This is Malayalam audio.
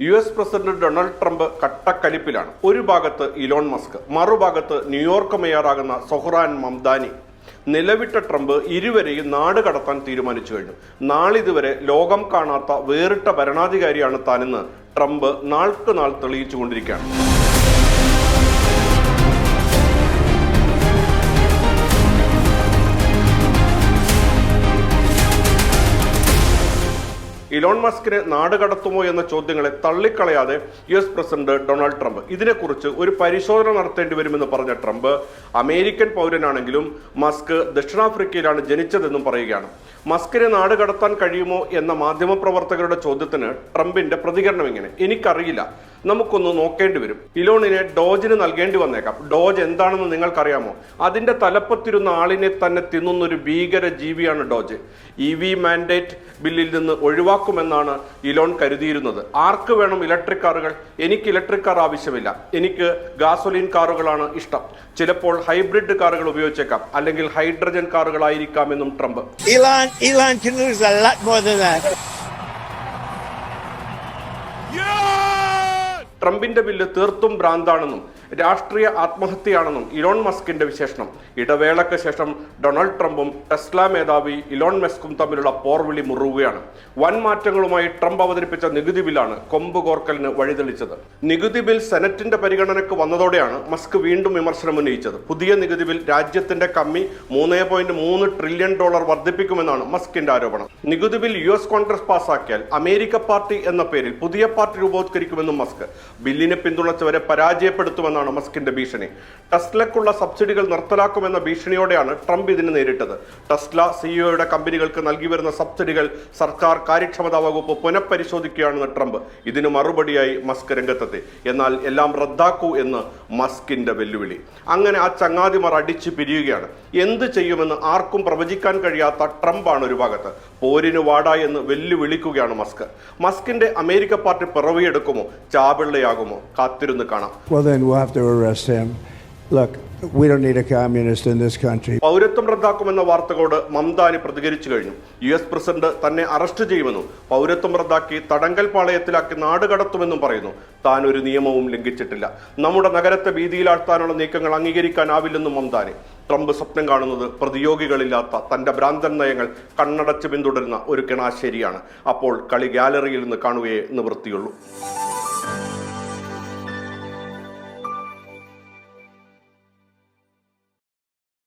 U S president Donald Trump കട്ടക്കലിപ്പിലാണ്. ഒരു ഭാഗത്ത് ഇലോൺ മസ്ക് മറുഭാഗത്ത് ന്യൂയോർക്ക് മേയറാകുന്ന സൊഹ്റാൻ മംദാനി. നിലവിട്ട ട്രംപ് ഇരുവരെയും നാട് കടത്താൻ തീരുമാനിച്ചു കഴിഞ്ഞു. നാളിതുവരെ ലോകം കാണാത്ത വേറിട്ട ഭരണാധികാരിയാണ് താനെന്ന് ട്രംപ് നാൾക്ക് നാൾ തെളിയിച്ചുകൊണ്ടിരിക്കുകയാണ്. ഇലോൺ മസ്കിനെ നാട് കടത്തുമോ എന്ന ചോദ്യങ്ങളെ തള്ളിക്കളയാതെ U S president Donald Trump. ഇതിനെക്കുറിച്ച് ഒരു പരിശോധന നടത്തേണ്ടി വരുമെന്ന് പറഞ്ഞ ട്രംപ് അമേരിക്കൻ പൗരനാണെങ്കിലും മസ്ക് ദക്ഷിണാഫ്രിക്കയിലാണ് ജനിച്ചതെന്നും പറയുകയാണ്. മസ്കിനെ നാട് കടത്താൻ കഴിയുമോ എന്ന മാധ്യമപ്രവർത്തകരുടെ ചോദ്യത്തിന് ട്രംപിന്റെ പ്രതികരണം ഇങ്ങനെ എനിക്കറിയില്ല. നമുക്കൊന്ന് നോക്കേണ്ടി വരും. ഇലോണിനെ ഡോജിന് നൽകേണ്ടി വന്നേക്കാം. ഡോജ് എന്താണെന്ന് നിങ്ങൾക്കറിയാമോ? അതിന്റെ തലപ്പത്തിരുന്ന ആളിനെ തന്നെ തിന്നുന്ന ഒരു ഭീകര ജീവിയാണ് ഡോജ്. ഇ വി മാൻഡേറ്റ് ബില്ലിൽ നിന്ന് ഒഴിവാക്കുമെന്നാണ് ഇലോൺ കരുതിയിരുന്നത്. ആർക്ക് വേണം ഇലക്ട്രിക് കാറുകൾ? എനിക്ക് ഇലക്ട്രിക് കാർ ആവശ്യമില്ല. എനിക്ക് ഗാസോലിൻ കാറുകളാണ് ഇഷ്ടം. ചിലപ്പോൾ ഹൈബ്രിഡ് കാറുകൾ ഉപയോഗിച്ചേക്കാം. അല്ലെങ്കിൽ ഹൈഡ്രജൻ കാറുകളായിരിക്കാമെന്നും ട്രംപ്. Elon, Elon can. ട്രംപിന്റെ ബില്ല് തീർത്തും ഭ്രാന്താണെന്നും രാഷ്ട്രീയ ആത്മഹത്യയാണെന്നും ഇലോൺ മസ്കിന്റെ വിശേഷണം. ഇടവേളയ്ക്ക് ശേഷം ഡൊണാൾഡ് ട്രംപും ടെസ്ല മേധാവി ഇലോൺ മസ്കും തമ്മിലുള്ള പോർവിളി മുറുകയാണ് വൻ മാറ്റങ്ങളുമായി ട്രംപ് അവതരിപ്പിച്ച നികുതി ബില്ലാണ് കൊമ്പ് കോർക്കലിന് വഴിതെളിച്ചത്. നികുതി ബിൽ സെനറ്റിന്റെ പരിഗണനയ്ക്ക് വന്നതോടെയാണ് മസ്ക് വീണ്ടും വിമർശനം ഉന്നയിച്ചത്. പുതിയ നികുതി ബിൽ രാജ്യത്തിന്റെ കമ്മി മൂന്ന് പോയിന്റ് മൂന്ന് ട്രില്യൺ ഡോളർ വർദ്ധിപ്പിക്കുമെന്നാണ് മസ്കിന്റെ ആരോപണം. നികുതി ബിൽ യു എസ് കോൺഗ്രസ് പാസാക്കിയാൽ അമേരിക്ക പാർട്ടി എന്ന പേരിൽ പുതിയ പാർട്ടി രൂപവത്കരിക്കുമെന്നും മസ്ക്. ബില്ലിനെ പിന്തുണച്ചവരെ പരാജയപ്പെടുത്തുമെന്നാണ് മസ്കിന്റെ ഭീഷണി. ടെസ്ലക്കുള്ള സബ്സിഡികൾ നിർത്തലാക്കുമെന്ന ഭീഷണിയോടെയാണ് ട്രംപ് ഇതിനെ നേരിട്ടത്. ടെസ്ല സിഇഒയുടെ കമ്പനികൾക്ക് നൽകി വരുന്ന സബ്സിഡികൾ സർക്കാർ കാര്യക്ഷമതാ വകുപ്പ് പുനഃപരിശോധിക്കുകയാണെന്ന് ട്രംപ്. ഇതിന് മറുപടിയായി മസ്ക് രംഗത്തെത്തി. എന്നാൽ എല്ലാം റദ്ദാക്കൂ എന്ന് മസ്കിന്റെ വെല്ലുവിളി. അങ്ങനെ ആ ചങ്ങാതിമാർ അടിച്ചു പിരിയുകയാണ്. എന്ത് ചെയ്യുമെന്ന് ആർക്കും പ്രവചിക്കാൻ കഴിയാത്ത ട്രംപാണ് ഒരു ഭാഗത്ത്. പോരിന് വാടാ എന്ന് വെല്ലുവിളിക്കുകയാണ് മസ്ക്. മസ്കിന്റെ അമേരിക്ക പാർട്ടി പിറവിയെടുക്കുമോ? ചാപിള്ളയാകുമോ? കാത്തിരുന്ന് കാണാം. Have to arrest him. Look, we don't need a communist in this country. പൗരത്വം റദ്ദാക്കുമെന്ന വാർത്തകളോട് മംദാനി പ്രതികരിച്ചു കഴിഞ്ഞു. യു എസ് പ്രസിഡന്റ് തന്നെ അറസ്റ്റ് ചെയ്യുമെന്നും പൗരത്വം റദ്ദാക്കി തടങ്കൽ പാളയത്തിലാക്കി നാട് കടത്തുമെന്നും പറയുന്നു. താൻ ഒരു നിയമവും ലംഘിച്ചിട്ടില്ല. നമ്മുടെ നഗരത്തെ ഭീതിയിലാഴ്ത്താനുള്ള നീക്കങ്ങൾ അംഗീകരിക്കാനാവില്ലെന്നും മംദാനി. ട്രംപ് സ്വപ്നം കാണുന്നത് പ്രതിയോഗികളില്ലാത്ത തന്റെ ഭ്രാന്തൻ നയങ്ങൾ കണ്ണടച്ച് പിന്തുടരുന്ന ഒരു കിണാശേരിയാണ് അപ്പോൾ കളി ഗാലറിയിൽ നിന്ന് കാണുകയേ നിവൃത്തിയുള്ളൂ.